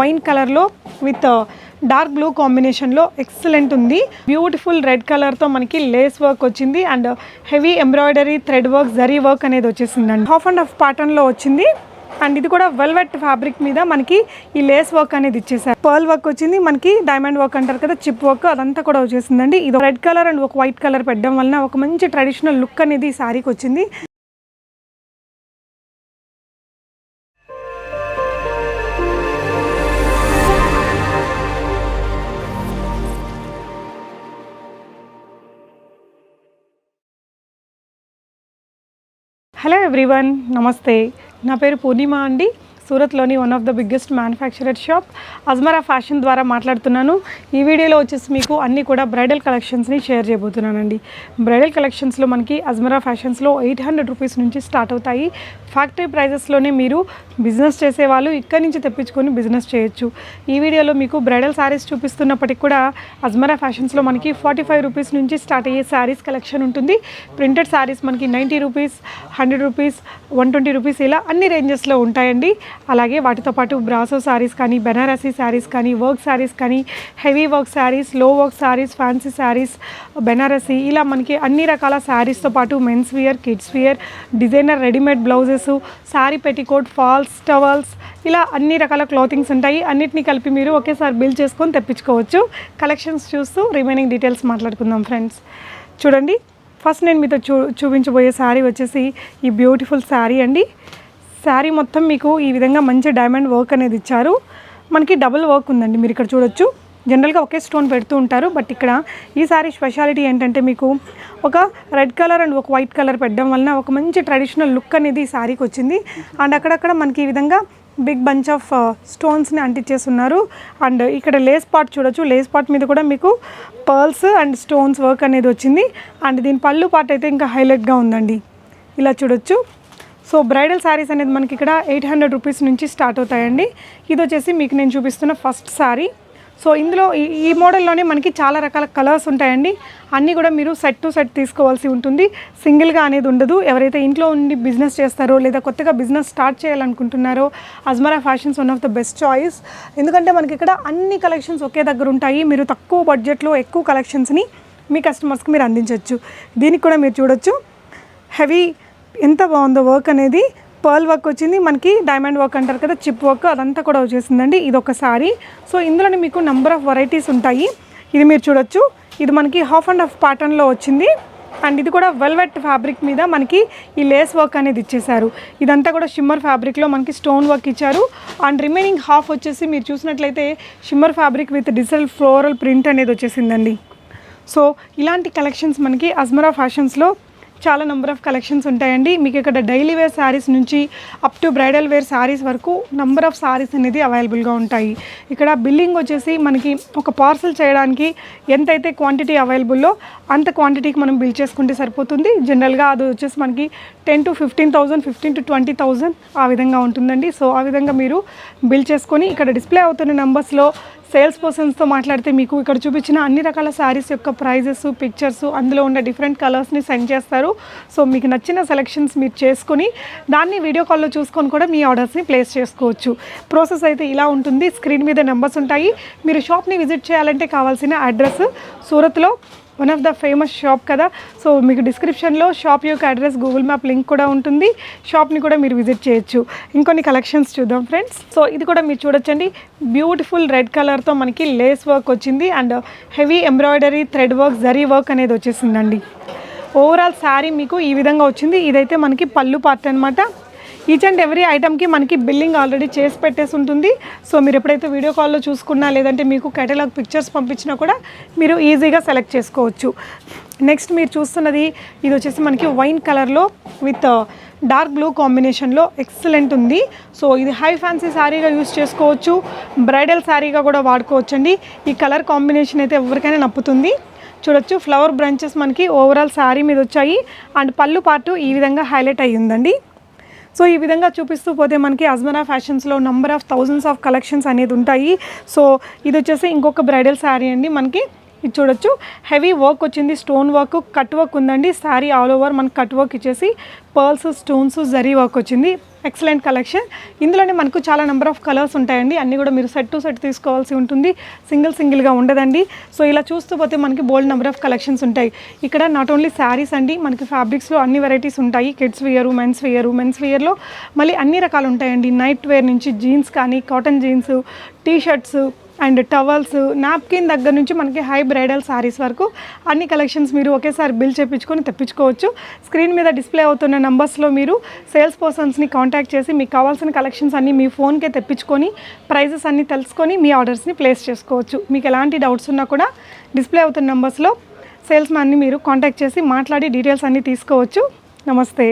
Wine కలర్లో with dark blue కాంబినేషన్లో excellent ఉంది. బ్యూటిఫుల్ రెడ్ కలర్తో మనకి లేస్ వర్క్ వచ్చింది and heavy embroidery thread work zari work అనేది వచ్చేసిందండి. హాఫ్ అండ్ హాఫ్ ప్యాటర్న్లో వచ్చింది అండ్ ఇది కూడా వెల్వెట్ ఫ్యాబ్రిక్ మీద మనకి ఈ లేస్ వర్క్ అనేది ఇచ్చేసారు పర్ల్ వర్క్ వచ్చింది మనకి డైమండ్ వర్క్ అంటారు కదా చిప్ వర్క్ అదంతా కూడా వచ్చేసిందండి. ఇది రెడ్ కలర్ అండ్ ఒక వైట్ కలర్ పెట్టడం వలన ఒక మంచి ట్రెడిషనల్ లుక్ అనేది ఈ శారీకి వచ్చింది. హలో ఎవ్రీవన్ నమస్తే. నా పేరు పూర్ణిమ అండి. సూరత్లోని one of the biggest manufacturer shop Ajmera fashion ద్వారా మాట్లాడుతున్నాను. ఈ వీడియోలో వచ్చేసి మీకు అన్నీ కూడా బ్రైడల్ కలెక్షన్స్ని షేర్ చేయబోతున్నానండి. బ్రైడల్ కలెక్షన్స్లో మనకి అజ్మరా ఫ్యాషన్స్లో ఎయిట్ హండ్రెడ్ రూపీస్ నుంచి స్టార్ట్ అవుతాయి. ఫ్యాక్టరీ ప్రైజెస్లోనే మీరు బిజినెస్ చేసేవాళ్ళు ఇక్కడి నుంచి తెప్పించుకొని బిజినెస్ చేయొచ్చు. ఈ వీడియోలో మీకు బ్రైడల్ శారీస్ చూపిస్తున్నప్పటికి కూడా అజ్మరా ఫ్యాషన్స్లో మనకి ఫార్టీ ఫైవ్ రూపీస్ నుంచి స్టార్ట్ అయ్యే శారీస్ కలెక్షన్ ఉంటుంది. ప్రింటెడ్ శారీస్ మనకి ninety rupees hundred rupees one twenty rupees ఇలా అన్ని రేంజెస్లో ఉంటాయండి. అలాగే వాటితో పాటు బ్రాసో శారీస్ కానీ బెనారసీ శారీస్ కానీ వర్క్ శారీస్ కానీ హెవీ వర్క్ శారీస్లో వర్క్ శారీస్ ఫ్యాన్సీ శారీస్ బెనారసీ ఇలా మనకి అన్ని రకాల శారీస్తో పాటు men's wear kids wear designer readymade blouses sari petticoat falls towels ఇలా అన్ని రకాల క్లోతింగ్స్ ఉంటాయి. అన్నిటినీ కలిపి మీరు ఒకేసారి బిల్ చేసుకొని తెప్పించుకోవచ్చు. కలెక్షన్స్ చూస్తూ రిమైనింగ్ డీటెయిల్స్ మాట్లాడుకుందాం ఫ్రెండ్స్ చూడండి ఫస్ట్ నేను మీతో చూ చూపించబోయే శారీ వచ్చేసి ఈ బ్యూటిఫుల్ శారీ అండి. శారీ మొత్తం మీకు ఈ విధంగా మంచి డైమండ్ వర్క్ అనేది ఇచ్చారు. మనకి డబుల్ వర్క్ ఉందండి మీరు ఇక్కడ చూడొచ్చు. జనరల్గా ఒకే స్టోన్ పెడుతూ ఉంటారు బట్ ఇక్కడ ఈ సారీ స్పెషాలిటీ ఏంటంటే మీకు ఒక రెడ్ కలర్ అండ్ ఒక వైట్ కలర్ పెట్టడం వలన ఒక మంచి ట్రెడిషనల్ లుక్ అనేది ఈ శారీకి వచ్చింది. అండ్ అక్కడక్కడ మనకి ఈ విధంగా బిగ్ బంచ్ ఆఫ్ స్టోన్స్ని అంటించేస్తున్నారు. అండ్ ఇక్కడ లేస్ పార్ట్ చూడొచ్చు లేస్ పార్ట్ మీద కూడా మీకు పర్ల్స్ అండ్ స్టోన్స్ వర్క్ అనేది వచ్చింది. అండ్ దీని పళ్ళు పార్ట్ అయితే ఇంకా హైలైట్గా ఉందండి. ఇలా చూడొచ్చు. సో బ్రైడల్ శారీస్ అనేది మనకి ఇక్కడ ఎయిట్ హండ్రెడ్ రూపీస్ నుంచి స్టార్ట్ అవుతాయండి. ఇది వచ్చేసి మీకు నేను చూపిస్తున్న ఫస్ట్ శారీ. సో ఇందులో ఈ- ఈ మోడల్లోనే మనకి చాలా రకాల కలర్స్ ఉంటాయండి. అన్నీ కూడా మీరు సెట్ టు సెట్ తీసుకోవాల్సి ఉంటుంది. సింగిల్గా అనేది ఉండదు. ఎవరైతే ఇంట్లో ఉండి బిజినెస్ చేస్తారో లేదా కొత్తగా బిజినెస్ స్టార్ట్ చేయాలనుకుంటున్నారో Ajmera fashions one of the best choice ఎందుకంటే మనకి ఇక్కడ అన్ని కలెక్షన్స్ ఒకే దగ్గర ఉంటాయి. మీరు తక్కువ బడ్జెట్లో ఎక్కువ కలెక్షన్స్ని మీ కస్టమర్స్కి మీరు అందించవచ్చు. దీనికి కూడా మీరు చూడొచ్చు. హెవీ ఎంత బాగుందో వర్క్ అనేది పర్ల్ వర్క్ వచ్చింది. మనకి డైమండ్ వర్క్ అంటారు కదా చిప్ వర్క్ అదంతా కూడా వచ్చేసిందండి. ఇది ఒక సారీ సో ఇందులోనే మీకు నెంబర్ ఆఫ్ వెరైటీస్ ఉంటాయి. ఇది మీరు చూడొచ్చు. ఇది మనకి హాఫ్ అండ్ హాఫ్ ప్యాటర్న్లో వచ్చింది. అండ్ ఇది కూడా వెల్వెట్ ఫ్యాబ్రిక్ మీద మనకి ఈ లేస్ వర్క్ అనేది ఇచ్చేసారు ఇదంతా కూడా షిమ్మర్ ఫ్యాబ్రిక్లో మనకి స్టోన్ వర్క్ ఇచ్చారు. అండ్ రిమైనింగ్ హాఫ్ వచ్చేసి మీరు చూసినట్లయితే shimmer fabric with digital floral print అనేది వచ్చేసిందండి. సో ఇలాంటి కలెక్షన్స్ మనకి అజ్మరా ఫ్యాషన్స్లో చాలా నెంబర్ ఆఫ్ కలెక్షన్స్ ఉంటాయండి. మీకు ఇక్కడ డైలీ వేర్ శారీస్ నుంచి up to bridal wear saris వరకు నెంబర్ ఆఫ్ శారీస్ అనేది అవైలబుల్గా ఉంటాయి. ఇక్కడ బిల్లింగ్ వచ్చేసి మనకి ఒక పార్సల్ చేయడానికి ఎంతైతే క్వాంటిటీ అవైలబుల్లో అంత క్వాంటిటీకి మనం బిల్ చేసుకుంటే సరిపోతుంది. జనరల్గా అది వచ్చేసి మనకి ten to fifteen thousand fifteen to twenty thousand ఆ విధంగా ఉంటుందండి. సో ఆ విధంగా మీరు బిల్ చేసుకొని ఇక్కడ డిస్ప్లే అవుతున్న నెంబర్స్లో సేల్స్ పర్సన్స్తో మాట్లాడితే మీకు ఇక్కడ చూపించిన అన్ని రకాల శారీస్ యొక్క ప్రైజెస్ పిక్చర్స్ అందులో ఉన్న డిఫరెంట్ కలర్స్ని సెండ్ చేస్తారు. సో మీకు నచ్చిన సెలెక్షన్స్ మీరు చేసుకొని దాన్ని వీడియో కాల్లో చూసుకొని కూడా మీ ఆర్డర్స్ని ప్లేస్ చేసుకోవచ్చు. ప్రాసెస్ అయితే ఇలా ఉంటుంది. స్క్రీన్ మీద నెంబర్స్ ఉంటాయి. మీరు షాప్ని విజిట్ చేయాలంటే కావాల్సిన address సూరత్లో one of the famous shop కదా. సో మీకు డిస్క్రిప్షన్లో షాప్ యొక్క అడ్రస్ గూగుల్ మ్యాప్ లింక్ కూడా ఉంటుంది. షాప్ని కూడా మీరు విజిట్ చేయొచ్చు. ఇంకొన్ని కలెక్షన్స్ చూద్దాం ఫ్రెండ్స్ సో ఇది కూడా మీరు చూడొచ్చండి. బ్యూటిఫుల్ రెడ్ కలర్తో మనకి లేస్ వర్క్ వచ్చింది. And heavy embroidery thread work zari work అనేది వచ్చేసిందండి. ఓవరాల్ శారీ మీకు ఈ విధంగా వచ్చింది. ఇదైతే మనకి పళ్ళు పార్ట్ అనమాట ఈచ్ అండ్ ఎవ్రీ ఐటమ్కి మనకి బిల్లింగ్ ఆల్రెడీ చేసి పెట్టేసి ఉంటుంది. సో మీరు ఎప్పుడైతే వీడియో కాల్లో చూసుకున్నా లేదంటే మీకు కేటలాగ్ పిక్చర్స్ పంపించినా కూడా మీరు ఈజీగా సెలెక్ట్ చేసుకోవచ్చు. నెక్స్ట్ మీరు చూస్తున్నది ఇది వచ్చేసి మనకి వైన్ కలర్లో విత్ డార్క్ బ్లూ కాంబినేషన్లో ఎక్సలెంట్ ఉంది. సో ఇది హై ఫ్యాన్సీ శారీగా యూస్ చేసుకోవచ్చు. బ్రైడల్ శారీగా కూడా వాడుకోవచ్చండి. ఈ కలర్ కాంబినేషన్ అయితే ఎవరికైనా నప్పుతుంది. చూడొచ్చు ఫ్లవర్ బ్రాంచెస్ మనకి ఓవరాల్ శారీ మీద వచ్చాయి. అండ్ పళ్ళు పాటు ఈ విధంగా హైలైట్ అయ్యి ఉందండి. సో ఈ విధంగా చూపిస్తూ పోతే మనకి Ajmera ఫ్యాషన్స్లో number of thousands of collections అనేది ఉంటాయి. సో ఇది వచ్చేసి ఇంకొక బ్రైడల్ శారీ అండి. మనకి ఇది చూడొచ్చు. హెవీ వర్క్ వచ్చింది. స్టోన్ వర్క్ కట్ వర్క్ ఉందండి. శారీ ఆల్ ఓవర్ మనకు కట్ వర్క్ ఇచ్చేసి పర్ల్స్ స్టోన్స్ జరీ వర్క్ వచ్చింది. ఎక్సలెంట్ కలెక్షన్ ఇందులోనే మనకు చాలా నెంబర్ ఆఫ్ కలర్స్ ఉంటాయండి. అన్నీ కూడా మీరు సెట్ టు సెట్ తీసుకోవాల్సి ఉంటుంది. సింగిల్ సింగిల్గా ఉండదండి. సో ఇలా చూస్తూ పోతే మనకి బోల్డ్ నెంబర్ ఆఫ్ కలెక్షన్స్ ఉంటాయి. ఇక్కడ నాట్ ఓన్లీ శారీస్ అండి మనకి ఫ్యాబ్రిక్స్లో అన్ని వెరైటీస్ ఉంటాయి. కిడ్స్ వేయరు మెన్స్ వేయరు మెన్స్ వేయర్లో మళ్ళీ అన్ని రకాలు ఉంటాయండి. నైట్ వేర్ నుంచి జీన్స్ కానీ cotton jeans T shirts and towels napkin దగ్గర నుంచి మనకి హై బ్రైడల్ శారీస్ వరకు అన్ని కలెక్షన్స్ మీరు ఒకేసారి బిల్ చేయించుకొని తెప్పించుకోవచ్చు. స్క్రీన్ మీద డిస్ప్లే అవుతున్న నంబర్స్లో మీరు సేల్స్ పర్సన్స్ని కాంటాక్ట్ చేసి మీకు కావాల్సిన కలెక్షన్స్ అన్నీ మీ ఫోన్కే తెప్పించుకొని ప్రైజెస్ అన్నీ తెలుసుకొని మీ ఆర్డర్స్ని ప్లేస్ చేసుకోవచ్చు. మీకు ఎలాంటి డౌట్స్ ఉన్నా కూడా డిస్ప్లే అవుతున్న నంబర్స్లో సేల్స్ మ్యాన్ని మీరు కాంటాక్ట్ చేసి మాట్లాడి డీటెయిల్స్ అన్నీ తీసుకోవచ్చు. నమస్తే.